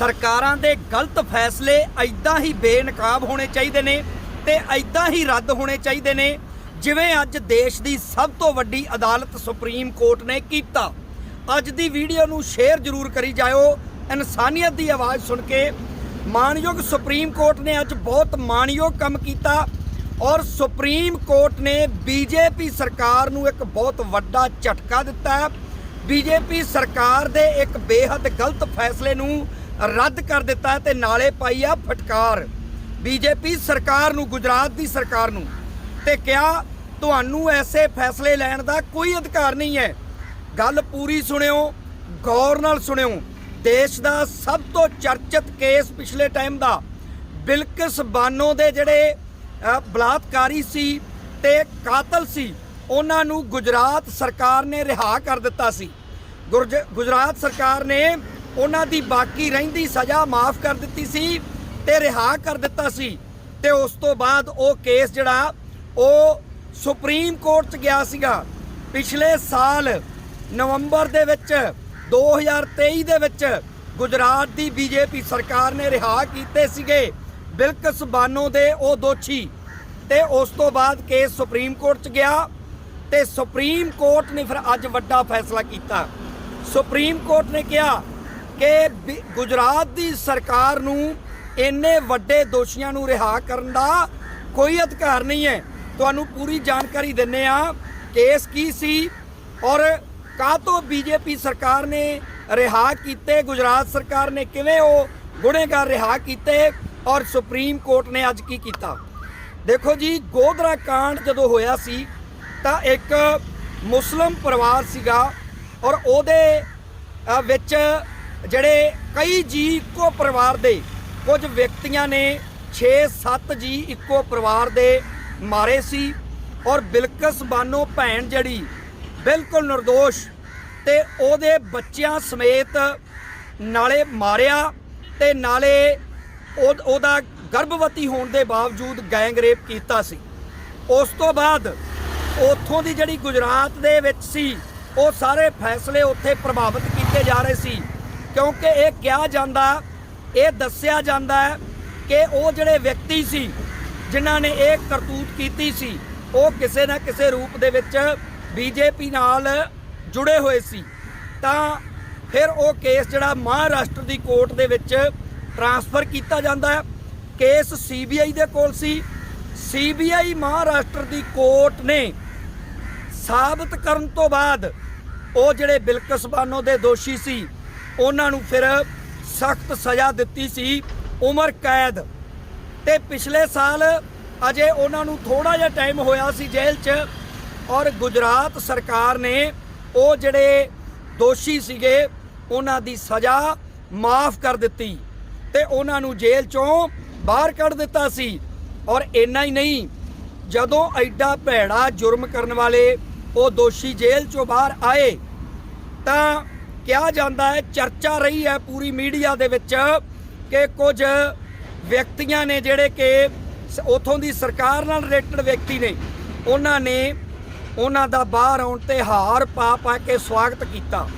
ਸਰਕਾਰਾਂ ਦੇ ਗਲਤ ਫੈਸਲੇ ਐਦਾਂ ਹੀ ਬੇਨਕਾਬ ਹੋਣੇ ਚਾਹੀਦੇ ਨੇ ਤੇ ਐਦਾਂ ਹੀ ਰੱਦ ਹੋਣੇ ਚਾਹੀਦੇ ਨੇ, ਜਿਵੇਂ ਅੱਜ ਦੇਸ਼ ਦੀ ਸਭ ਤੋਂ ਵੱਡੀ ਅਦਾਲਤ ਸੁਪਰੀਮ ਕੋਰਟ ਨੇ ਕੀਤਾ। ਅੱਜ ਦੀ ਵੀਡੀਓ ਨੂੰ ਸ਼ੇਅਰ ਜ਼ਰੂਰ ਕਰੀ ਜਾਇਓ। ਇਨਸਾਨੀਅਤ ਦੀ ਆਵਾਜ਼ ਸੁਣ ਕੇ ਮਾਨਯੋਗ ਸੁਪਰੀਮ ਕੋਰਟ ਨੇ ਅੱਜ ਬਹੁਤ ਮਾਨਯੋਗ ਕੰਮ ਕੀਤਾ ਔਰ ਸੁਪਰੀਮ ਕੋਰਟ ਨੇ ਬੀਜੇਪੀ ਸਰਕਾਰ ਨੂੰ ਇੱਕ ਬਹੁਤ ਵੱਡਾ ਝਟਕਾ ਦਿੱਤਾ। ਹੈ ਬੀਜੇਪੀ ਸਰਕਾਰ ਦੇ ਇੱਕ ਬੇਹੱਦ ਗਲਤ ਫੈਸਲੇ ਨੂੰ ਰੱਦ ਕਰ ਦਿੱਤਾ ਹੈ ਤੇ ਨਾਲੇ ਪਾਈ ਆ ਫਟਕਾਰ। ਬੀਜੇਪੀ ਸਰਕਾਰ ਨੂੰ, ਗੁਜਰਾਤ ਦੀ ਸਰਕਾਰ ਨੂੰ ਤੇ ਕਿਹਾ, ਤੁਹਾਨੂੰ ਐਸੇ ਫੈਸਲੇ ਲੈਣ ਦਾ ਕੋਈ ਅਧਿਕਾਰ ਨਹੀਂ ਹੈ। ਗੱਲ ਪੂਰੀ ਸੁਣਿਓ, ਗੌਰ ਨਾਲ ਸੁਣਿਓ। ਦੇਸ਼ ਦਾ ਸਭ ਤੋਂ ਚਰਚਿਤ ਕੇਸ ਪਿਛਲੇ ਟਾਈਮ ਦਾ ਬਿਲਕਿਸ ਬਾਨੋ ਦੇ ਜਿਹੜੇ ਬਲਾਤਕਾਰੀ ਸੀ ਤੇ ਕਾਤਲ ਸੀ, ਉਹਨਾਂ ਨੂੰ ਗੁਜਰਾਤ ਸਰਕਾਰ ਨੇ ਰਿਹਾ ਕਰ ਦਿੱਤਾ ਸੀ। ਗੁਰਜ- ਗੁਜਰਾਤ ਸਰਕਾਰ ਨੇ ਉਹਨਾਂ ਦੀ ਬਾਕੀ ਰਹਿੰਦੀ ਸਜ਼ਾ ਮਾਫ ਕਰ ਦਿੱਤੀ ਸੀ ਤੇ ਰਿਹਾ ਕਰ ਦਿੱਤਾ ਸੀ। ਤੇ ਉਸ ਤੋਂ ਬਾਅਦ ਉਹ ਕੇਸ ਜਿਹੜਾ, ਉਹ ਸੁਪਰੀਮ ਕੋਰਟ 'ਚ ਗਿਆ ਸੀਗਾ। ਪਿਛਲੇ ਸਾਲ ਨਵੰਬਰ ਦੇ ਵਿੱਚ 2023 ਦੇ ਵਿੱਚ ਗੁਜਰਾਤ ਦੀ ਬੀਜੇਪੀ ਸਰਕਾਰ ਨੇ ਰਿਹਾ ਕੀਤੇ ਸੀਗੇ ਬਿਲਕਸ ਬਾਨੋ ਦੇ ਉਹ ਦੋਸ਼ੀ। ਤੇ ਉਸ ਤੋਂ ਬਾਅਦ ਕੇਸ ਸੁਪਰੀਮ ਕੋਰਟ 'ਚ ਗਿਆ ਤੇ ਸੁਪਰੀਮ ਕੋਰਟ ਨੇ ਫਿਰ ਅੱਜ ਵੱਡਾ ਫੈਸਲਾ ਕੀਤਾ। ਸੁਪਰੀਮ ਕੋਰਟ ਨੇ ਕਿਹਾ ਕਿ ਗੁਜਰਾਤ ਦੀ ਸਰਕਾਰ ਨੂੰ ਇੰਨੇ ਵੱਡੇ ਦੋਸ਼ੀਆਂ ਨੂੰ ਰਿਹਾ ਕਰਨ ਦਾ ਕੋਈ ਅਧਿਕਾਰ ਨਹੀਂ ਹੈ। ਤੁਹਾਨੂੰ ਪੂਰੀ ਜਾਣਕਾਰੀ ਦਿੰਨੇ ਆ, ਕੇਸ ਕੀ ਸੀ ਔਰ ਕਾਹਤੋਂ ਬੀਜੇਪੀ ਸਰਕਾਰ ਨੇ ਰਿਹਾ ਕੀਤੇ, ਗੁਜਰਾਤ ਸਰਕਾਰ ਨੇ ਕਿਵੇਂ ਉਹ ਗੁਨੇਗਾਰ ਰਿਹਾ ਕੀਤੇ ਔਰ ਸੁਪਰੀਮ ਕੋਰਟ ਨੇ ਅੱਜ ਕੀ ਕੀਤਾ? ਦੇਖੋ ਜੀ, ਗੋਧਰਾ ਕਾਂਡ ਜਦੋਂ ਹੋਇਆ ਸੀ ਤਾਂ ਇੱਕ ਮੁਸਲਮ ਪਰਿਵਾਰ ਸੀਗਾ ਔਰ ਉਹਦੇ ਵਿੱਚ ਜਿਹੜੇ ਕਈ ਜੀ ਇੱਕੋ ਪਰਿਵਾਰ ਦੇ, ਕੁਝ ਵਿਅਕਤੀਆਂ ਨੇ 6-7 ਜੀ ਇੱਕੋ ਪਰਿਵਾਰ ਦੇ ਮਾਰੇ ਸੀ ਔਰ ਬਿਲਕਸ ਬਾਨੋ ਭੈਣ ਜਿਹੜੀ ਬਿਲਕੁਲ નિર્ਦੋਸ਼ ਤੇ ਉਹਦੇ ਬੱਚਿਆਂ ਸਮੇਤ ਨਾਲੇ ਮਾਰਿਆ ਤੇ ਨਾਲੇ ਉਹ- ਉਹਦਾ ਗਰਭਵਤੀ ਹੋਣ ਦੇ ਬਾਵਜੂਦ ਗੈਂਗ ਰੇਪ ਕੀਤਾ ਸੀ। ਉਸ ਤੋਂ ਬਾਅਦ ਉੱਥੋਂ ਦੀ ਜਿਹੜੀ ਗੁਜਰਾਤ ਦੇ ਵਿੱਚ ਸੀ, ਉਹ ਸਾਰੇ ਫੈਸਲੇ ਉੱਥੇ ਪ੍ਰਭਾਵਿਤ ਕੀਤੇ ਜਾ ਰਹੇ ਸੀ। ਕਿਉਂਕਿ ਇਹ ਕਿਹਾ ਜਾਂਦਾ, ਇਹ ਦੱਸਿਆ ਜਾਂਦਾ ਹੈ ਕਿ ਉਹ ਜਿਹੜੇ ਵਿਅਕਤੀ ਸੀ, ਜਿਨ੍ਹਾਂ ਨੇ ਇਹ ਕਰਤੂਤ ਕੀਤੀ ਸੀ, ਉਹ ਕਿਸੇ ਨਾ ਕਿਸੇ ਰੂਪ ਦੇ ਵਿੱਚ ਬੀਜੇਪੀ ਨਾਲ ਜੁੜੇ ਹੋਏ ਸੀ। ਤਾਂ ਫਿਰ ਉਹ ਕੇਸ ਜਿਹੜਾ ਮਹਾਰਾਸ਼ਟਰ ਦੀ ਕੋਰਟ ਦੇ ਵਿੱਚ ਟਰਾਂਸਫਰ ਕੀਤਾ ਜਾਂਦਾ ਹੈ। ਕੇਸ ਸੀਬੀਆਈ ਦੇ ਕੋਲ ਸੀ। ਸੀਬੀਆਈ ਮਹਾਰਾਸ਼ਟਰ ਦੀ ਕੋਰਟ ਨੇ ਸਾਬਤ ਕਰਨ ਤੋਂ ਬਾਅਦ ਉਹ ਜਿਹੜੇ ਬਿਲਕਸ ਬਾਨੋ ਦੇ ਦੋਸ਼ੀ ਸੀ ਉਹਨਾਂ ਨੂੰ ਫਿਰ ਸਖਤ ਸਜ਼ਾ ਦਿੱਤੀ ਸੀ ਉਮਰ ਕੈਦ। ਤੇ ਪਿਛਲੇ ਸਾਲ ਅਜੇ ਉਹਨਾਂ ਨੂੰ ਥੋੜਾ ਜਿਹਾ ਟਾਈਮ ਹੋਇਆ ਸੀ ਜੇਲ੍ਹ 'ਚ ਔਰ ਗੁਜਰਾਤ ਸਰਕਾਰ ਨੇ ਉਹ ਜਿਹੜੇ ਦੋਸ਼ੀ ਸੀਗੇ ਉਹਨਾਂ ਦੀ ਸਜ਼ਾ ਮਾਫ ਕਰ ਦਿੱਤੀ ਤੇ ਉਹਨਾਂ ਨੂੰ ਜੇਲ੍ਹ 'ਚੋਂ ਬਾਹਰ ਕੱਢ ਦਿੱਤਾ ਸੀ। ਔਰ ਇੰਨਾ ਹੀ ਨਹੀਂ, ਜਦੋਂ ਐਡਾ ਭੈੜਾ ਜੁਰਮ ਕਰਨ ਵਾਲੇ ਉਹ ਦੋਸ਼ੀ ਜੇਲ੍ਹ ਚੋਂ ਬਾਹਰ ਆਏ ਤਾਂ ਕਿਹਾ ਜਾਂਦਾ ਹੈ, ਚਰਚਾ ਰਹੀ ਹੈ ਪੂਰੀ ਮੀਡੀਆ ਦੇ ਵਿੱਚ ਕਿ ਕੁਝ ਵਿਅਕਤੀਆਂ ਨੇ ਜਿਹੜੇ ਕਿ ਸ- ਉਥੋਂ ਦੀ ਸਰਕਾਰ ਨਾਲ ਰਿਲੇਟਡ ਵਿਅਕਤੀ ਨੇ, ਉਹਨਾਂ ਨੇ ਉਹਨਾਂ ਦਾ ਬਾਹਰ ਆਉਣ ਤੇ ਹਾਰ ਪਾ ਪਾ ਕੇ ਸਵਾਗਤ ਕੀਤਾ।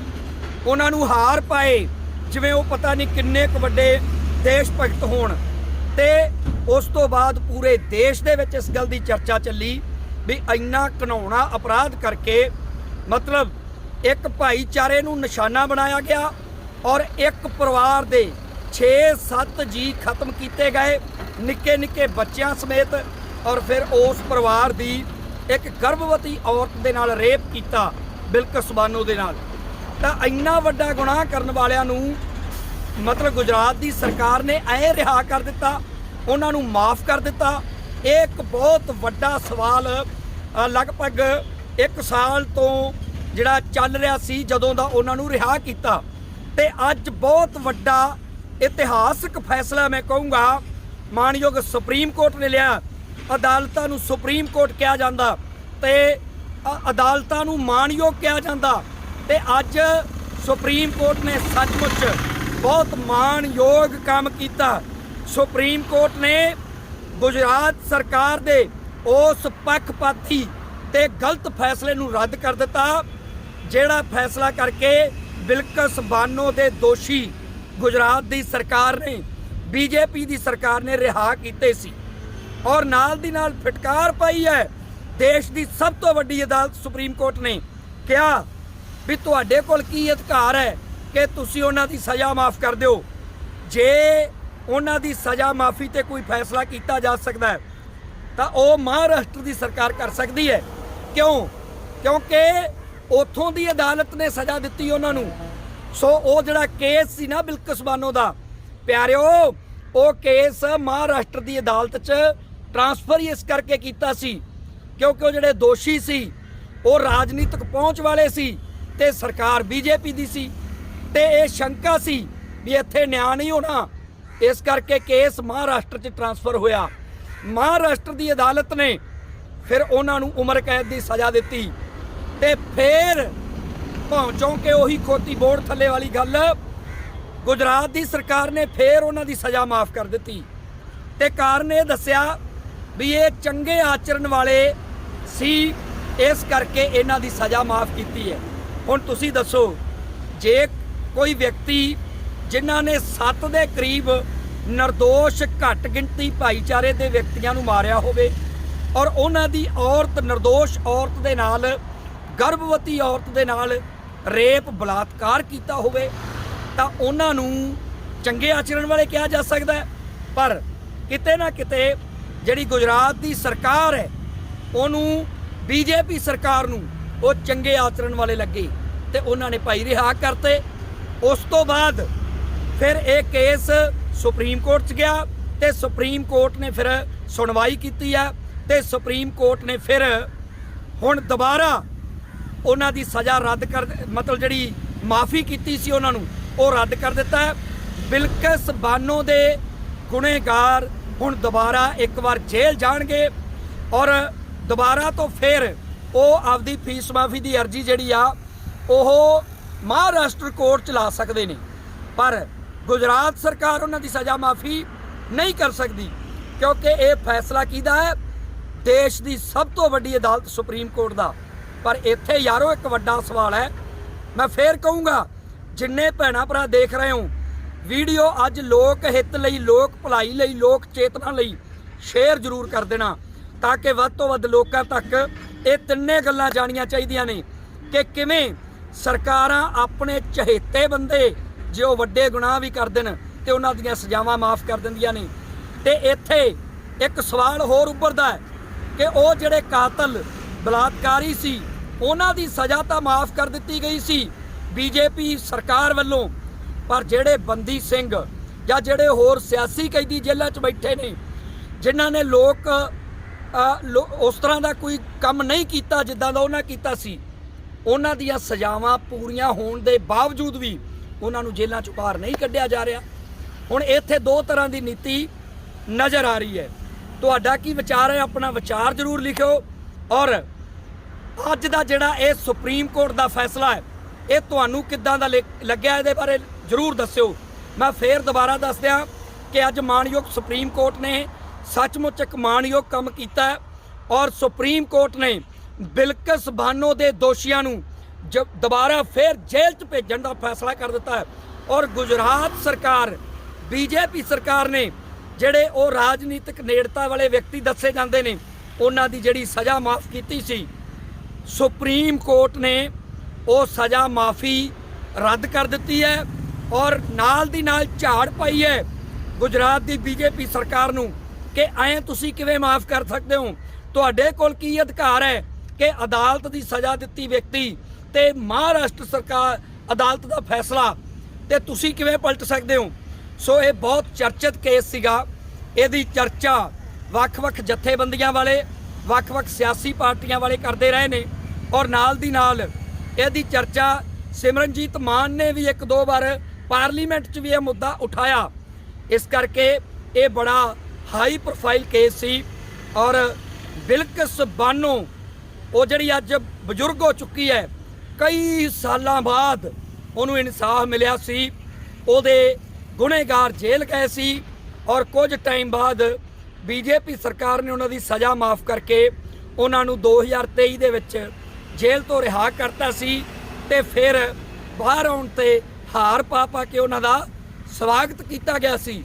ਉਹਨਾਂ ਨੂੰ ਹਾਰ ਪਾਏ, ਜਿਵੇਂ ਉਹ ਪਤਾ ਨਹੀਂ ਕਿੰਨੇ ਕੁ ਵੱਡੇ ਦੇਸ਼ ਭਗਤ ਹੋਣ ਤੇ ਉਸ ਤੋਂ ਬਾਅਦ ਪੂਰੇ ਦੇਸ਼ ਦੇ ਵਿੱਚ ਇਸ ਗੱਲ ਦੀ ਚਰਚਾ ਚੱਲੀ ਵੀ ਇੰਨਾ ਘਨਾਉਣਾ ਅਪਰਾਧ ਕਰਕੇ ਮਤਲਬ ਇੱਕ ਭਾਈਚਾਰੇ ਨੂੰ ਨਿਸ਼ਾਨਾ ਬਣਾਇਆ ਗਿਆ ਔਰ ਇੱਕ ਪਰਿਵਾਰ ਦੇ 6-7 ਜੀ ਖਤਮ ਕੀਤੇ ਗਏ ਨਿੱਕੇ ਨਿੱਕੇ ਬੱਚਿਆਂ ਸਮੇਤ ਔਰ ਫਿਰ ਉਸ ਪਰਿਵਾਰ ਦੀ ਇੱਕ ਗਰਭਵਤੀ ਔਰਤ ਦੇ ਨਾਲ ਰੇਪ ਕੀਤਾ ਬਿਲਕੁਲ ਬਾਨੋ ਦੇ ਨਾਲ। ਤਾਂ ਇੰਨਾ ਵੱਡਾ ਗੁਨਾਹ ਕਰਨ ਵਾਲਿਆਂ ਨੂੰ ਮਤਲਬ ਗੁਜਰਾਤ ਦੀ ਸਰਕਾਰ ਨੇ ਐ ਰਿਹਾ ਕਰ ਦਿੱਤਾ, ਉਹਨਾਂ ਨੂੰ ਮਾਫ ਕਰ ਦਿੱਤਾ। ਇਹ ਇੱਕ ਬਹੁਤ ਵੱਡਾ ਸਵਾਲ ਲਗਭਗ 1 ਸਾਲ ਤੋਂ ਜਿਹੜਾ ਚੱਲ ਰਿਹਾ ਸੀ ਜਦੋਂ ਦਾ ਉਹਨਾਂ ਨੂੰ ਰਿਹਾ ਕੀਤਾ। ਤੇ ਅੱਜ ਬਹੁਤ ਵੱਡਾ ਇਤਿਹਾਸਕ ਫੈਸਲਾ ਮੈਂ ਕਹੂੰਗਾ ਮਾਨਯੋਗ ਸੁਪਰੀਮ ਕੋਰਟ ਨੇ ਲਿਆ। ਅਦਾਲਤਾਂ ਨੂੰ ਸੁਪਰੀਮ ਕੋਰਟ ਕਿਹਾ ਜਾਂਦਾ ਤੇ ਅਦਾਲਤਾਂ ਨੂੰ ਮਾਨਯੋਗ ਕਿਹਾ ਜਾਂਦਾ। ਤੇ ਅੱਜ ਸੁਪਰੀਮ ਕੋਰਟ ਨੇ ਸੱਚਮੁੱਚ ਬਹੁਤ ਮਾਨਯੋਗ ਕੰਮ ਕੀਤਾ। ਸੁਪਰੀਮ ਕੋਰਟ ਨੇ ਗੁਜਰਾਤ ਸਰਕਾਰ ਦੇ ਉਸ ਪੱਖਪਾਤੀ ਤੇ ਗਲਤ ਫੈਸਲੇ ਨੂੰ ਰੱਦ ਕਰ ਦਿੱਤਾ। ਜਿਹੜਾ ਫੈਸਲਾ ਕਰਕੇ ਬਿਲਕਸ ਬਾਨੋ ਦੇ ਦੋਸ਼ੀ ਗੁਜਰਾਤ ਦੀ ਸਰਕਾਰ ਨੇ, ਬੀਜੇਪੀ ਦੀ ਸਰਕਾਰ ਨੇ ਰਿਹਾ ਕੀਤੇ ਸੀ। ਔਰ ਨਾਲ ਦੀ ਨਾਲ ਫਟਕਾਰ ਪਾਈ ਹੈ। ਦੇਸ਼ ਦੀ ਸਭ ਤੋਂ ਵੱਡੀ ਅਦਾਲਤ ਸੁਪਰੀਮ ਕੋਰਟ ਨੇ ਕਿਹਾ ਵੀ ਤੁਹਾਡੇ ਕੋਲ ਕੀ ਅਧਿਕਾਰ ਹੈ ਕਿ ਤੁਸੀਂ ਉਹਨਾਂ ਦੀ ਸਜ਼ਾ ਮਾਫ ਕਰ ਦਿਓ। ਜੇ ਉਹਨਾਂ ਦੀ ਸਜ਼ਾ ਮਾਫੀ ਤੇ ਕੋਈ ਫੈਸਲਾ ਕੀਤਾ ਜਾ ਸਕਦਾ ਹੈ, ਤਾਂ ਉਹ ਮਹਾਰਾਸ਼ਟਰ ਦੀ ਸਰਕਾਰ ਕਰ ਸਕਦੀ ਹੈ। ਕਿਉਂ? ਕਿਉਂਕਿ ਉੱਥੋਂ ਦੀ ਅਦਾਲਤ ਨੇ ਸਜ਼ਾ ਦਿੱਤੀ ਉਹਨਾਂ ਨੂੰ। ਸੋ ਉਹ ਜਿਹੜਾ ਕੇਸ ਸੀ ਨਾ ਬਿਲਕਿਸ ਬਾਨੋ ਦਾ, ਪਿਆਰਿਓ, ਉਹ ਕੇਸ ਮਹਾਰਾਸ਼ਟਰ ਦੀ ਅਦਾਲਤ 'ਚ ਟਰਾਂਸਫਰ ਇਸ ਕਰਕੇ ਕੀਤਾ ਸੀ ਕਿਉਂਕਿ ਉਹ ਜਿਹੜੇ ਦੋਸ਼ੀ ਸੀ, ਉਹ ਰਾਜਨੀਤਿਕ ਪਹੁੰਚ ਵਾਲੇ ਸੀ ਤੇ ਸਰਕਾਰ ਬੀਜੇਪੀ ਦੀ ਸੀ ਤੇ ਇਹ ਸ਼ੰਕਾ ਸੀ ਵੀ ਇੱਥੇ ਨਿਆਂ ਨਹੀਂ ਹੋਣਾ। ਇਸ ਕਰਕੇ ਕੇਸ ਮਹਾਰਾਸ਼ਟਰ 'ਚ ਟਰਾਂਸਫਰ ਹੋਇਆ। ਮਹਾਰਾਸ਼ਟਰ ਦੀ ਅਦਾਲਤ ਨੇ ਫਿਰ ਉਹਨਾਂ ਨੂੰ ਉਮਰ ਕੈਦ ਦੀ ਸਜ਼ਾ ਦਿੱਤੀ। ਤੇ ਫੇਰ ਭੌਂਚੋਂ ਕੇ ਉਹੀ ਖੋਤੀ ਬੋਰਡ ਥੱਲੇ ਵਾਲੀ ਗੱਲ, ਗੁਜਰਾਤ ਦੀ ਸਰਕਾਰ ਨੇ ਫੇਰ ਉਹਨਾਂ ਦੀ ਸਜ਼ਾ ਮਾਫ ਕਰ ਦਿੱਤੀ। ਤੇ ਕਾਰਨ ਇਹ ਦੱਸਿਆ ਵੀ ਇਹ ਚੰਗੇ ਆਚਰਣ ਵਾਲੇ ਸੀ, ਇਸ ਕਰਕੇ ਇਹਨਾਂ ਦੀ ਸਜ਼ਾ ਮਾਫ ਕੀਤੀ ਹੈ। ਹੁਣ ਤੁਸੀਂ ਦੱਸੋ, ਜੇ ਕੋਈ ਵਿਅਕਤੀ ਜਿਨ੍ਹਾਂ ਨੇ ਸੱਤ ਦੇ ਕਰੀਬ ਨਿਰਦੋਸ਼ ਘੱਟ ਗਿਣਤੀ ਭਾਈਚਾਰੇ ਦੇ ਵਿਅਕਤੀਆਂ ਨੂੰ ਮਾਰਿਆ ਹੋਵੇ ਔਰ ਉਹਨਾਂ ਦੀ ਔਰਤ ਨਿਰਦੋਸ਼ ਔਰਤ ਦੇ ਨਾਲ ਗਰਭਵਤੀ ਔਰਤ ਦੇ ਨਾਲ ਰੇਪ ਬਲਾਤਕਾਰ ਕੀਤਾ ਹੋਵੇ, ਤਾਂ ਉਹਨਾਂ ਨੂੰ ਚੰਗੇ ਆਚਰਣ ਵਾਲੇ ਕਿਹਾ ਜਾ ਸਕਦਾ ਹੈ। ਪਰ ਕਿਤੇ ਨਾ ਕਿਤੇ ਜਿਹੜੀ ਗੁਜਰਾਤ ਦੀ ਸਰਕਾਰ ਹੈ, ਉਹਨੂੰ ਬੀਜੇਪੀ ਸਰਕਾਰ ਨੂੰ ਉਹ ਚੰਗੇ ਆਚਰਣ ਵਾਲੇ ਲੱਗੇ ਤੇ ਉਹਨਾਂ ਨੇ ਭਾਈ ਰਿਹਾ ਕਰਤੇ। ਉਸ ਤੋਂ ਬਾਅਦ ਫਿਰ ਇਹ ਕੇਸ ਸੁਪਰੀਮ ਕੋਰਟ 'ਚ ਗਿਆ ਤੇ ਸੁਪਰੀਮ ਕੋਰਟ ਨੇ ਫਿਰ ਸੁਣਵਾਈ ਕੀਤੀ ਆ ਤੇ ਸੁਪਰੀਮ ਕੋਰਟ ਨੇ ਫਿਰ ਹੁਣ ਦੁਬਾਰਾ ਉਹਨਾਂ ਦੀ ਸਜ਼ਾ ਰੱਦ ਕਰ ਮਤਲਬ ਜਿਹੜੀ ਮਾਫੀ ਕੀਤੀ ਸੀ ਉਹਨਾਂ ਨੂੰ, ਉਹ ਰੱਦ ਕਰ ਦਿੱਤਾ ਹੈ। ਬਿਲਕਿਸ ਬਾਨੋ ਦੇ ਗੁਨੇਗਾਰ ਹੁਣ ਦੁਬਾਰਾ ਇੱਕ ਵਾਰ ਜੇਲ੍ਹ ਜਾਣਗੇ ਔਰ ਦੁਬਾਰਾ ਤੋਂ ਫਿਰ ਉਹ ਆਪਦੀ ਫੀਸ ਮਾਫੀ ਦੀ ਅਰਜ਼ੀ ਜਿਹੜੀ ਆ, ਉਹ ਮਹਾਰਾਸ਼ਟਰ ਕੋਰਟ ਚ ਲਾ ਸਕਦੇ ਨੇ। ਪਰ ਗੁਜਰਾਤ ਸਰਕਾਰ ਉਹਨਾਂ ਦੀ ਸਜ਼ਾ ਮਾਫੀ ਨਹੀਂ ਕਰ ਸਕਦੀ, ਕਿਉਂਕਿ ਇਹ ਫੈਸਲਾ ਕਿਹਦਾ ਹੈ? ਦੇਸ਼ ਦੀ ਸਭ ਤੋਂ ਵੱਡੀ ਅਦਾਲਤ ਸੁਪਰੀਮ ਕੋਰਟ ਦਾ। ਪਰ ਇੱਥੇ ਯਾਰੋ ਇੱਕ ਵੱਡਾ ਸਵਾਲ ਹੈ। ਮੈਂ ਫੇਰ ਕਹੂੰਗਾ, ਜਿੰਨੇ ਭੈਣਾ ਭਰਾ ਦੇਖ ਰਹੇ ਹੋ, ਵੀਡੀਓ ਅੱਜ ਲੋਕ ਹਿੱਤ ਲਈ, ਲੋਕ ਭਲਾਈ ਲਈ, ਲੋਕ ਚੇਤਨਾ ਲਈ ਸ਼ੇਅਰ ਜ਼ਰੂਰ ਕਰ ਦੇਣਾ, ਤਾਂ ਕਿ ਵੱਧ ਤੋਂ ਵੱਧ ਲੋਕਾਂ ਤੱਕ ਇਹ ਤਿੰਨੇ ਗੱਲਾਂ ਜਾਣੀਆਂ ਚਾਹੀਦੀਆਂ ਨੇ ਕਿ ਕਿਵੇਂ ਸਰਕਾਰਾਂ ਆਪਣੇ ਚਹੇਤੇ ਬੰਦੇ ਜੇ ਉਹ ਵੱਡੇ ਗੁਨਾਹ ਵੀ ਕਰ ਦੇਣ ਤੇ ਉਹਨਾਂ ਦੀਆਂ ਸਜ਼ਾਵਾਂ ਮਾਫ ਕਰ ਦਿੰਦੀਆਂ ਨੇ। ਤੇ ਇੱਥੇ ਇੱਕ ਸਵਾਲ ਹੋਰ ਉੱਭਰਦਾ ਹੈ ਕਿ ਉਹ ਜਿਹੜੇ ਕਾਤਲ ਬਲਾਤਕਾਰੀ ਸੀ ਉਹਨਾਂ ਦੀ ਸਜ਼ਾ ਤਾਂ ਮਾਫ ਕਰ ਦਿੱਤੀ ਗਈ ਸੀ ਬੀਜੇਪੀ ਸਰਕਾਰ ਵੱਲੋਂ। ਪਰ ਜਿਹੜੇ ਬੰਦੀ ਸਿੰਘ ਜਾਂ ਜਿਹੜੇ ਹੋਰ ਸਿਆਸੀ ਕੈਦੀ ਜੇਲ੍ਹਾਂ 'ਚ ਬੈਠੇ ਨੇ, ਜਿਨ੍ਹਾਂ ਨੇ ਲੋਕ ਲੋ- ਉਸ ਤਰ੍ਹਾਂ ਦਾ ਕੋਈ ਕੰਮ ਨਹੀਂ ਕੀਤਾ ਜਿੱਦਾਂ ਦਾ ਉਹਨਾਂ ਕੀਤਾ ਸੀ, ਉਹਨਾਂ ਦੀਆਂ ਸਜ਼ਾਵਾਂ ਪੂਰੀਆਂ ਹੋਣ ਦੇ ਬਾਵਜੂਦ ਵੀ ਉਹਨਾਂ ਨੂੰ ਜੇਲ੍ਹਾਂ 'ਚੋਂ ਬਾਹਰ ਨਹੀਂ ਕੱਢਿਆ ਜਾ ਰਿਹਾ। ਹੁਣ ਇੱਥੇ ਦੋ ਤਰ੍ਹਾਂ ਦੀ ਨੀਤੀ ਨਜ਼ਰ ਆ ਰਹੀ ਹੈ। ਤੁਹਾਡਾ ਕੀ ਵਿਚਾਰ ਹੈ? ਆਪਣਾ ਵਿਚਾਰ ਜ਼ਰੂਰ ਲਿਖਿਓ। ਔਰ ਅੱਜ ਦਾ ਜਿਹੜਾ ਇਹ ਸੁਪਰੀਮ ਕੋਰਟ ਦਾ ਫੈਸਲਾ ਹੈ, ਇਹ ਤੁਹਾਨੂੰ ਕਿੱਦਾਂ ਦਾ ਲਿ- ਲੱਗਿਆ ਇਹਦੇ ਬਾਰੇ ਜ਼ਰੂਰ ਦੱਸਿਓ। ਮੈਂ ਫੇਰ ਦੁਬਾਰਾ ਦੱਸ ਦਿਆਂ ਕਿ ਅੱਜ ਮਾਨਯੋਗ ਸੁਪਰੀਮ ਕੋਰਟ ਨੇ ਸੱਚਮੁੱਚ ਇੱਕ ਮਾਨਯੋਗ ਕੰਮ ਕੀਤਾ ਹੈ ਔਰ ਸੁਪਰੀਮ ਕੋਰਟ ਨੇ ਬਿਲਕਸ ਬਾਨੋ ਦੇ ਦੋਸ਼ੀਆਂ ਨੂੰ ਜ- ਦੁਬਾਰਾ ਫੇਰ ਜੇਲ੍ਹ 'ਚ ਭੇਜਣ ਦਾ ਫੈਸਲਾ ਕਰ ਦਿੱਤਾ ਹੈ ਔਰ ਗੁਜਰਾਤ ਸਰਕਾਰ ਬੀਜੇਪੀ ਸਰਕਾਰ ਨੇ ਜਿਹੜੇ ਉਹ ਰਾਜਨੀਤਿਕ ਨੇੜਤਾ ਵਾਲੇ ਵਿਅਕਤੀ ਦੱਸੇ ਜਾਂਦੇ ਨੇ, ਉਹਨਾਂ ਦੀ ਜਿਹੜੀ ਸਜ਼ਾ ਮਾਫ ਕੀਤੀ ਸੀ ਸੁਪਰੀਮ ਕੋਰਟ ਨੇ ਉਹ ਸਜ਼ਾ ਮਾਫੀ ਰੱਦ ਕਰ ਦਿੱਤੀ ਹੈ ਔਰ ਨਾਲ ਦੀ ਨਾਲ ਝਾੜ ਪਾਈ ਹੈ ਗੁਜਰਾਤ ਦੀ ਬੀਜੇਪੀ ਸਰਕਾਰ ਨੂੰ ਕਿ ਐਂ ਤੁਸੀਂ ਕਿਵੇਂ ਮਾਫ ਕਰ ਸਕਦੇ ਹੋ? ਤੁਹਾਡੇ ਕੋਲ ਕੀ ਅਧਿਕਾਰ ਹੈ ਕਿ ਅਦਾਲਤ ਦੀ ਸਜ਼ਾ ਦਿੱਤੀ ਵਿਅਕਤੀ ਤੇ ਮਹਾਰਾਸ਼ਟਰ ਸਰਕਾਰ ਅਦਾਲਤ ਦਾ ਫੈਸਲਾ ਤੇ ਤੁਸੀਂ ਕਿਵੇਂ ਪਲਟ ਸਕਦੇ ਹੋ? ਸੋ ਇਹ ਬਹੁਤ ਚਰਚਿਤ ਕੇਸ ਸੀਗਾ। ਇਹਦੀ ਚਰਚਾ ਵੱਖ-ਵੱਖ ਜਥੇਬੰਦੀਆਂ ਵਾਲੇ ਵੱਖ-ਵੱਖ ਸਿਆਸੀ ਪਾਰਟੀਆਂ ਵਾਲੇ ਕਰਦੇ ਰਹੇ ਨੇ ਔਰ ਨਾਲ ਦੀ ਨਾਲ ਇਹਦੀ ਚਰਚਾ ਸਿਮਰਨਜੀਤ ਮਾਨ ਨੇ ਵੀ ਇੱਕ ਦੋ ਵਾਰ ਪਾਰਲੀਮੈਂਟ 'ਚ ਵੀ ਇਹ ਮੁੱਦਾ ਉਠਾਇਆ। ਇਸ ਕਰਕੇ ਇਹ ਬੜਾ ਹਾਈ ਪ੍ਰੋਫਾਈਲ ਕੇਸ ਸੀ ਔਰ ਬਿਲਕਿਸ ਬਾਨੋ ਉਹ ਜਿਹੜੀ ਅੱਜ ਬਜ਼ੁਰਗ ਹੋ ਚੁੱਕੀ ਹੈ, ਕਈ ਸਾਲਾਂ ਬਾਅਦ ਉਹਨੂੰ ਇਨਸਾਫ ਮਿਲਿਆ ਸੀ। ਉਹਦੇ ਗੁਨੇਗਾਰ ਜੇਲ੍ਹ ਗਏ ਸੀ ਔਰ ਕੁਝ ਟਾਈਮ ਬਾਅਦ ਬੀਜੇਪੀ ਸਰਕਾਰ ਨੇ ਉਹਨਾਂ ਦੀ ਸਜ਼ਾ ਮਾਫ ਕਰਕੇ ਉਹਨਾਂ ਨੂੰ 2023 ਦੇ ਵਿੱਚ ਜੇਲ੍ਹ ਤੋਂ ਰਿਹਾ ਕਰਤਾ ਸੀ ਤੇ ਫਿਰ ਬਾਹਰ ਆਉਣ ਤੇ ਹਾਰ ਪਾ ਪਾ ਕੇ ਉਹਨਾਂ ਦਾ ਸਵਾਗਤ ਕੀਤਾ ਗਿਆ ਸੀ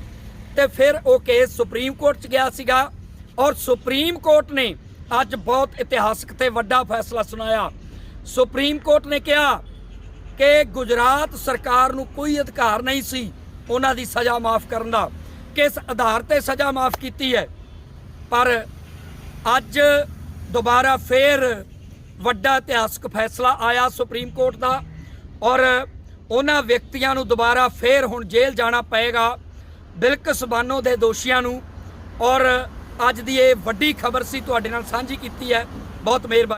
ਤੇ ਫਿਰ ਉਹ ਕੇਸ ਸੁਪਰੀਮ ਕੋਰਟ 'ਚ ਗਿਆ ਸੀਗਾ ਔਰ ਸੁਪਰੀਮ ਕੋਰਟ ਨੇ ਅੱਜ ਬਹੁਤ ਇਤਿਹਾਸਕ ਤੇ ਵੱਡਾ ਫੈਸਲਾ ਸੁਣਾਇਆ। ਸੁਪਰੀਮ ਕੋਰਟ ਨੇ ਕਿਹਾ ਕਿ ਗੁਜਰਾਤ ਸਰਕਾਰ ਨੂੰ ਕੋਈ ਅਧਿਕਾਰ ਨਹੀਂ ਸੀ ਉਹਨਾਂ ਦੀ ਸਜ਼ਾ ਮਾਫ ਕਰਨ ਦਾ। ਕਿਸ ਆਧਾਰ ਤੇ ਸਜ਼ਾ ਮਾਫ ਕੀਤੀ ਹੈ? ਪਰ ਅੱਜ ਦੁਬਾਰਾ ਫੇਰ ਵੱਡਾ ਇਤਿਹਾਸਕ ਫੈਸਲਾ ਆਇਆ ਸੁਪਰੀਮ ਕੋਰਟ ਦਾ ਔਰ ਉਹਨਾਂ ਵਿਅਕਤੀਆਂ ਨੂੰ ਦੁਬਾਰਾ ਫੇਰ ਹੁਣ ਜੇਲ੍ਹ ਜਾਣਾ ਪਏਗਾ ਬਿਲਕਸ ਬਾਨੋ ਦੇ ਦੋਸ਼ੀਆਂ ਨੂੰ ਔਰ ਅੱਜ ਦੀ ਇਹ ਵੱਡੀ ਖਬਰ ਸੀ ਤੁਹਾਡੇ ਨਾਲ ਸਾਂਝੀ ਕੀਤੀ ਹੈ। ਬਹੁਤ ਮਿਹਰਬਾਨੀ।